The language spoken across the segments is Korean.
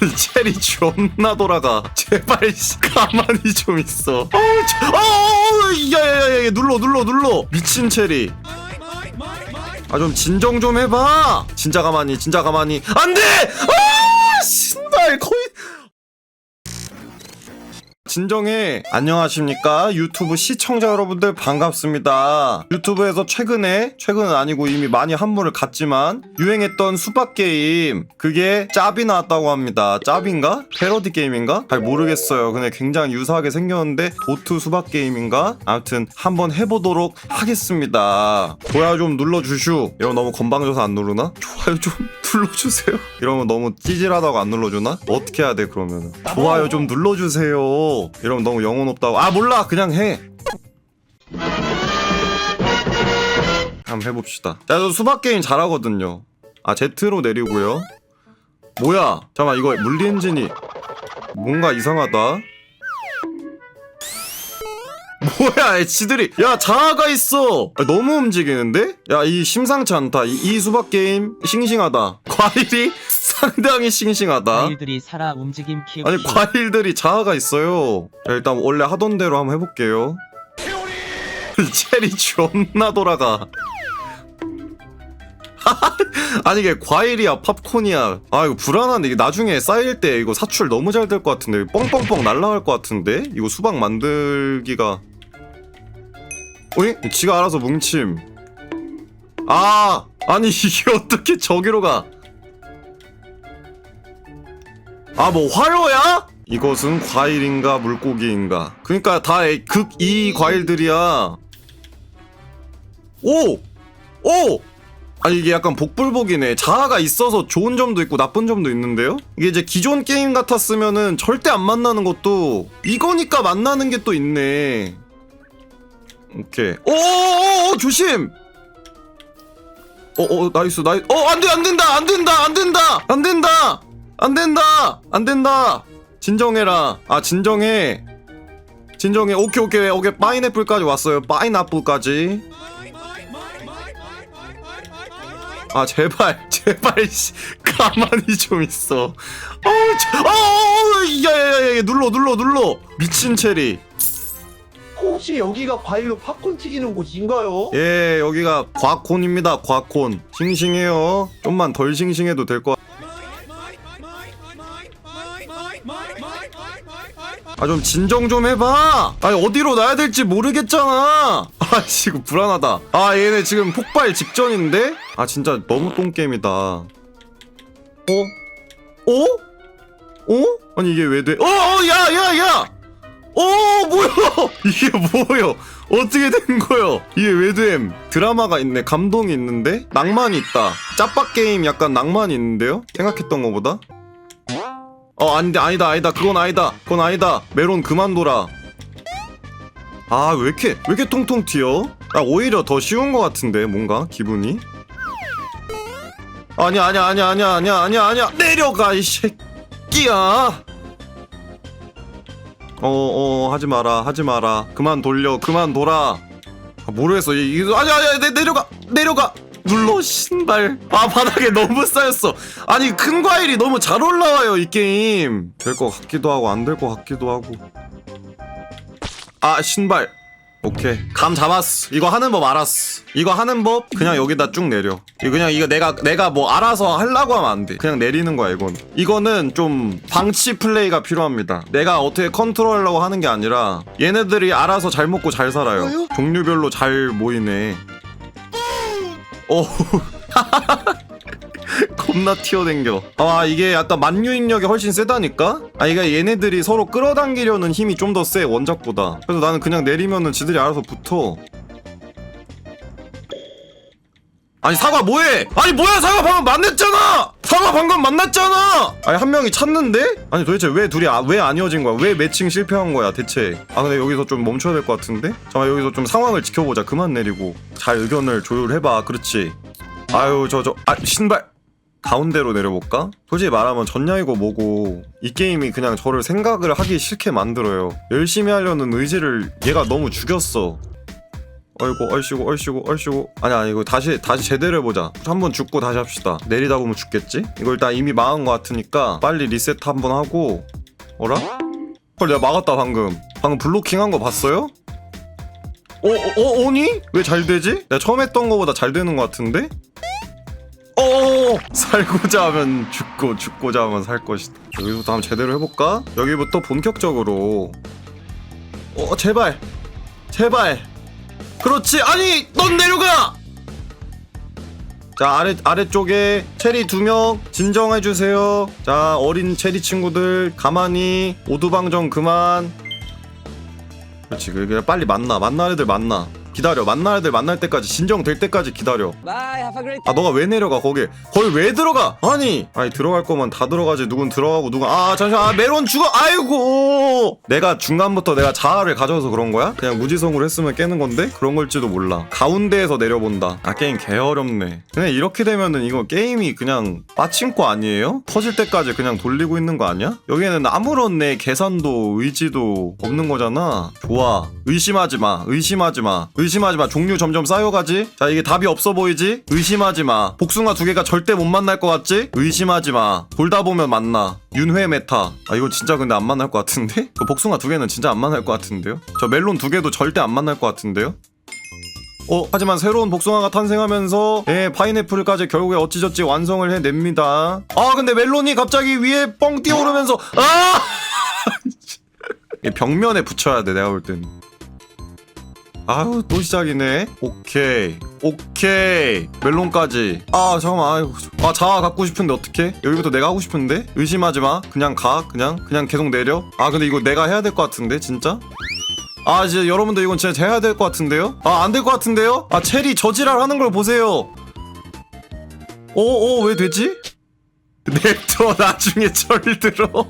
아니 체리 존나 돌아가. 제발 씨, 가만히 좀 있어. 어우 야야야야 눌러 눌러 눌러. 미친 체리. 아 좀 진정 좀 해봐. 진짜 가만히 진짜 가만히. 안돼! 아 진정해. 안녕하십니까? 유튜브 시청자 여러분들 반갑습니다. 유튜브에서 최근에 최근은 아니고 이미 많이 한물을 갔지만 유행했던 수박 게임 그게 짭이 나왔다고 합니다. 짭인가? 패러디 게임인가? 잘 모르겠어요. 근데 굉장히 유사하게 생겼는데 도트 수박 게임인가? 아무튼 한번 해보도록 하겠습니다. 좋아요 좀 눌러주슈 이러면 너무 건방져서 안 누르나? 좋아요 좀 눌러주세요. 이러면 너무 찌질하다고 안 눌러주나? 어떻게 해야 돼 그러면 좋아요 좀 눌러주세요. 이러면 너무 영혼 없다고. 아 몰라! 그냥 해! 한번 해봅시다. 자, 저 수박 게임 잘하거든요. 아 Z로 내리고요. 뭐야? 잠깐만 이거 물리 엔진이 뭔가 이상하다 뭐야 이 지들이. 야 자아가 있어. 아, 너무 움직이는데? 야 이 심상치 않다. 이, 이 수박 게임 싱싱하다. 과일이 상당히 싱싱하다. 과일들이 살아 움직임 키우기 아니 과일들이 자아가 있어요. 자, 일단 원래 하던 대로 한번 해볼게요. 체리 존나 돌아가. 아니 이게 과일이야 팝콘이야. 아 이거 불안한데. 이게 나중에 쌓일 때 이거 사출 너무 잘 될 것 같은데. 뻥뻥뻥 날라갈 것 같은데? 이거 수박 만들기가 어이? 지가 알아서 뭉침 아 아니 이게 어떻게 저기로 가 아 뭐 화로야? 이것은 과일인가 물고기인가 그러니까 다 극이 과일들이야 오! 오! 아니 이게 약간 복불복이네 자아가 있어서 좋은 점도 있고 나쁜 점도 있는데요? 이게 이제 기존 게임 같았으면은 절대 안 만나는 것도 이거니까 만나는 게 또 있네 오케이. 오오오 조심! 어어 나이스 나이스 어 안돼 안 된다 안 된다 안 된다 안 된다 안 된다 안 된다. 진정해라. 아 진정해. 진정해. 오케이 오케이 오케이. 파인애플까지 왔어요. 파인애플까지. 아 제발 제발 씨. 가만히 좀 있어. 어우 저, 어우 야야야야 눌러 눌러 눌러. 미친 체리 혹시 여기가 과일로 팝콘 튀기는 곳인가요? 예 여기가 과콘입니다 과콘 싱싱해요 좀만 덜 싱싱해도 될 것 아 좀 진정 좀 해봐 아니 어디로 놔야 될지 모르겠잖아 아씨 이거 불안하다 아 얘네 지금 폭발 직전인데 아 진짜 너무 똥게임이다 어? 어? 어? 아니 이게 왜 돼? 어, 어, 야, 야, 야! 어, 뭐야? 이게 뭐요? 어떻게 된 거요? 이게 왜 됨? 드라마가 있네, 감동이 있는데? 낭만이 있다. 짭박 게임 약간 낭만이 있는데요? 생각했던 거보다? 어, 아닌데, 아니다, 아니다. 그건 아니다. 그건 아니다. 메론 그만둬라. 아, 왜 이렇게, 왜 이렇게 통통 튀어? 아, 오히려 더 쉬운 것 같은데, 뭔가, 기분이? 아니야, 아니야, 아니야, 아니야, 아니야, 아니야, 아니야. 내려가, 이 새끼야! 어 어 하지 마라 하지 마라. 그만 돌려 그만 돌아. 아, 모르겠어? 이- 이거 아니 아니 내, 내려가 내려가. 눌러. 신발. 아 바닥에 너무 쌓였어. 아니 큰 과일이 너무 잘 올라와요 이 게임. 될 것 같기도 하고 안 될 것 같기도 하고. 아 신발 오케이. 감 잡았어. 이거 하는 법 알았어. 이거 하는 법 그냥 여기다 쭉 내려. 이거 그냥 이거 내가 내가 뭐 알아서 하려고 하면 안돼. 그냥 내리는 거야 이건. 이거는 좀 방치 플레이가 필요합니다. 내가 어떻게 컨트롤하려고 하는 게 아니라 얘네들이 알아서 잘 먹고 잘 살아요? 종류별로 잘 모이네. 오 겁나 튀어댕겨 아 이게 약간 만유인력이 훨씬 세다니까? 아 이게 얘네들이 서로 끌어당기려는 힘이 좀 더 세 원작보다 그래서 나는 그냥 내리면은 지들이 알아서 붙어 아니 사과 뭐해? 아니 뭐야 사과 방금 만났잖아! 사과 방금 만났잖아! 아니 한 명이 찾는데? 아니 도대체 왜 둘이 아, 왜안 이어진 거야? 왜 매칭 실패한 거야 대체? 아 근데 여기서 좀 멈춰야 될 것 같은데? 잠깐 여기서 좀 상황을 지켜보자 그만 내리고 잘 의견을 조율해봐 그렇지 아유 저 저 아 신발 가운데로 내려볼까? 솔직히 말하면 전략이고 뭐고 이 게임이 그냥 저를 생각을 하기 싫게 만들어요 열심히 하려는 의지를 얘가 너무 죽였어 아이고 얼씨구 얼씨구 얼씨구 아니 아니 이거 다시 다시 제대로 해보자 한번 죽고 다시 합시다 내리다 보면 죽겠지 이거 일단 이미 망한 것 같으니까 빨리 리셋 한번 하고 어라? 헐 내가 막았다 방금 방금 블로킹 한 거 봤어요? 어, 어, 어, 오니? 왜 잘 되지? 내가 처음 했던 거보다 잘 되는 것 같은데? 어, 살고자 하면 죽고 죽고자 하면 살 것이다. 여기부터 한번 제대로 해볼까? 여기부터 본격적으로. 어, 제발, 제발. 그렇지. 아니, 넌 내려가. 자 아래 아래쪽에 체리 두 명 진정해 주세요. 자 어린 체리 친구들 가만히 오두방정 그만. 그렇지 그래 빨리 만나 만날 애들 만나 기다려. 만날 애들 만날 때까지 진정될 때까지 기다려. Bye, have a great 아 너가 왜 내려가 거기? 거기 왜 들어가? 아니! 아니 들어갈 거면 다 들어가지. 누군 들어가고 누군 아 잠시만. 아 메론 죽어! 아이고! 내가 중간부터 내가 자아를 가져서 그런 거야? 그냥 무지성으로 했으면 깨는 건데? 그런 걸지도 몰라. 가운데에서 내려본다. 아 게임 개 어렵네. 그냥 이렇게 되면은 이거 게임이 그냥 빠친코 아니에요? 터질 때까지 그냥 돌리고 있는 거 아니야? 여기에는 아무런 내 계산도 의지도 없는 거잖아. 좋아. 의심하지 마. 의심하지 마. 의심 하지 마. 종류 점점 쌓여가지? 자 이게 답이 없어 보이지? 의심하지 마. 복숭아 두 개가 절대 못 만날 것 같지? 의심하지 마. 돌다 보면 만나. 윤회 메타. 아 이거 진짜 근데 안 만날 것 같은데? 그 복숭아 두 개는 진짜 안 만날 것 같은데요? 저 멜론 두 개도 절대 안 만날 것 같은데요? 어, 하지만 새로운 복숭아가 탄생하면서 예, 파인애플까지 결국에 어찌저찌 완성을 해냅니다. 아, 근데 멜론이 갑자기 위에 뻥 뛰어오르면서 아! 이 벽면에 붙여야 돼, 내가 볼 땐. 아우, 또 시작이네. 오케이. 오케이. 멜론까지. 아, 잠깐만. 아, 자아 갖고 싶은데 어떡해? 여기부터 내가 하고 싶은데? 의심하지 마. 그냥 가. 그냥. 그냥 계속 내려. 아, 근데 이거 내가 해야 될 것 같은데, 진짜? 아 이제 여러분들 이건 진짜 해야 될 것 같은데요? 아 안 될 것 같은데요? 아 체리 저지랄 하는 걸 보세요 어어 왜 되지? 냅둬 나중에 철들어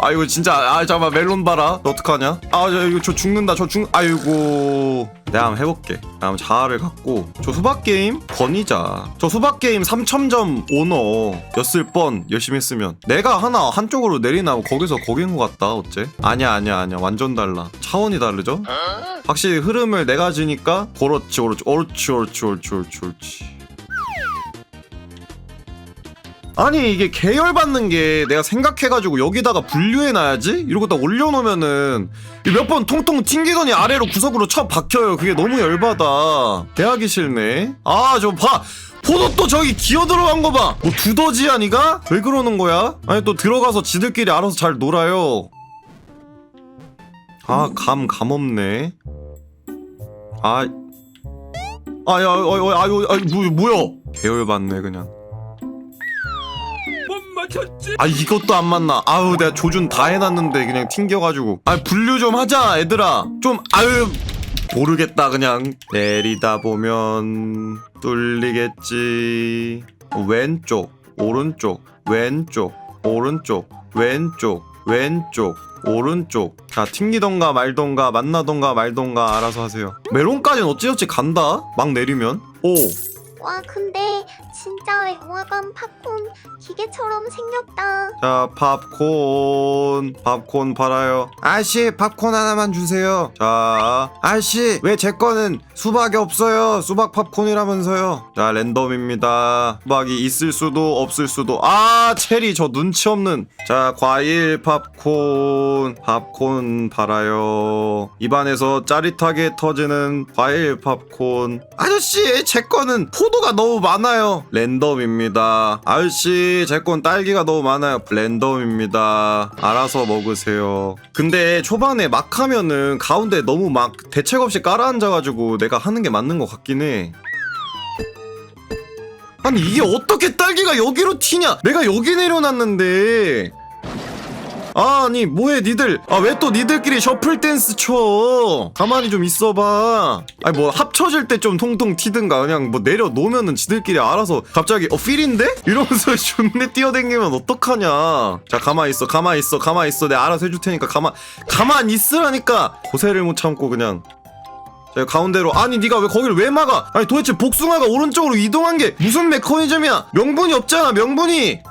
아 이거 진짜 아 잠깐만 멜론 봐라. 너 어떡하냐? 아 저, 이거 저 죽는다. 저 죽 아이고. 내가 한번 해볼게. 한번 자아를 갖고. 저 수박게임? 권위자. 저 수박게임 3000점 오너 였을 뻔 열심히 했으면. 내가 하나 한쪽으로 내리나 거기서 거긴 것 같다 어째? 아니야 아니야 아니야. 완전 달라. 차원이 다르죠? 확실히 흐름을 내가 지니까 그렇지 그렇지. 옳지 옳지 옳지 옳지 옳지 아니 이게 계열받는 게 내가 생각해가지고 여기다가 분류해놔야지? 이러고 딱 올려놓으면은 몇 번 통통 튕기더니 아래로 구석으로 쳐 박혀요. 그게 너무 열받아. 대하기 싫네. 아저 봐. 포도 또 저기 기어 들어간 거 봐 뭐 두더지야 니가? 왜 그러는 거야? 아니 또 들어가서 지들끼리 알아서 잘 놀아요. 아 감 감 없네. 아 아야 아유 아유 아유 뭐 뭐야? 계열받네 그냥 못 맞췄지? 아 이것도 안 맞나? 아우 내가 조준 다 해놨는데 그냥 튕겨가지고. 아 분류 좀 하자 얘들아. 좀 아유. 모르겠다 그냥. 내리다 보면 뚫리겠지. 왼쪽 오른쪽 왼쪽 오른쪽 왼쪽 왼쪽 오른쪽. 자 튕기던가 말던가 만나던가 말던가 알아서 하세요. 메론까지는 어찌어찌 간다? 막 내리면? 오. 와 근데 진짜 영화관 팝콘 기계처럼 생겼다. 자 팝콘 팝콘 팔아요 아씨 팝콘 하나만 주세요 자 아씨 왜 제 거는 수박이 없어요. 수박 팝콘이라면서요. 자 랜덤입니다. 수박이 있을 수도 없을 수도. 아 체리 저 눈치 없는. 자 과일 팝콘. 팝콘 팔아요. 입안에서 짜릿하게 터지는 과일 팝콘. 아저씨 제 거는 포도가 너무 많아요. 랜덤입니다. 아저씨 제 건 딸기가 너무 많아요. 랜덤입니다. 알아서 먹으세요. 근데 초반에 막 하면은 가운데 너무 막 대책 없이 깔아 앉아가지고 내가 하는 게 맞는 것 같긴 해. 아니 이게 어떻게 딸기가 여기로 튀냐? 내가 여기 내려놨는데. 아니 뭐해 니들? 아 왜 또 니들끼리 셔플 댄스 쳐? 가만히 좀 있어봐. 아니 뭐 합쳐질 때 좀 통통 튀든가. 그냥 뭐 내려놓으면은 지들끼리 알아서 갑자기 어 필인데? 이러면서 존내 뛰어댕기면 어떡하냐. 자 가만히 있어 가만히 있어 가만히 있어. 내가 알아서 해줄 테니까 가만 가만 있으라니까. 고세를 못 참고 그냥 자 가운데로. 아니 네가 왜 거기를 왜 막아? 아니 도대체 복숭아가 오른쪽으로 이동한 게 무슨 메커니즘이야? 명분이 없잖아 명분이.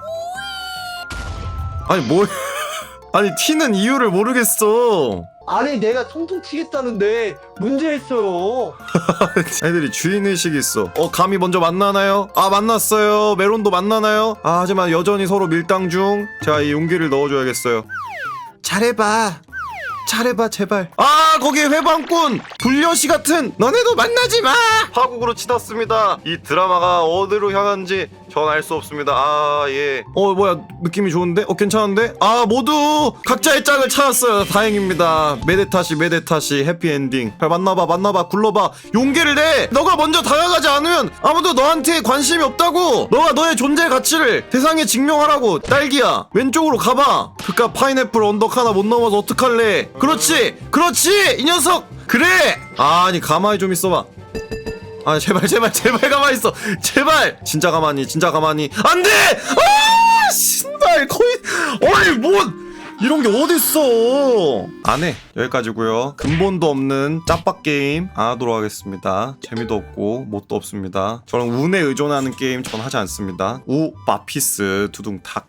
아니 뭘 아니 튀는 이유를 모르겠어. 아니 내가 통통 튀겠다는데 문제했어요. 애들이 주인의식이 있어. 어 감히 먼저 만나나요? 아 만났어요. 메론도 만나나요? 아 하지만 여전히 서로 밀당 중. 제가 이 용기를 넣어줘야겠어요. 잘해봐 잘해봐 제발. 아 거기 회방꾼 불려시 같은 너네도 만나지 마! 파국으로 치닫습니다. 이 드라마가 어디로 향한지 전 알 수 없습니다. 아 예 어 뭐야 느낌이 좋은데? 어 괜찮은데? 아 모두 각자의 짝을 찾았어요. 다행입니다. 메데타시 메데타시 해피엔딩. 잘 만나봐 만나봐 굴러봐. 용기를 내! 너가 먼저 다가가지 않으면 아무도 너한테 관심이 없다고! 너가 너의 존재 가치를 세상에 증명하라고 딸기야. 왼쪽으로 가봐. 그깟 파인애플 언덕 하나 못 넘어서 어떡할래? 그렇지! 그렇지! 이 녀석! 그래! 아니 가만히 좀 있어봐 아 제발 제발 제발 가만히 있어. 제발. 진짜 가만히 진짜 가만히. 안돼! 아 신발 거의. 어이 뭐 이런 게 어딨어? 안해. 여기까지고요. 근본도 없는 짭박 게임 안 하도록 하겠습니다. 재미도 없고 뭣도 없습니다. 저는 운에 의존하는 게임 전 하지 않습니다. 우 마피스 두둥탁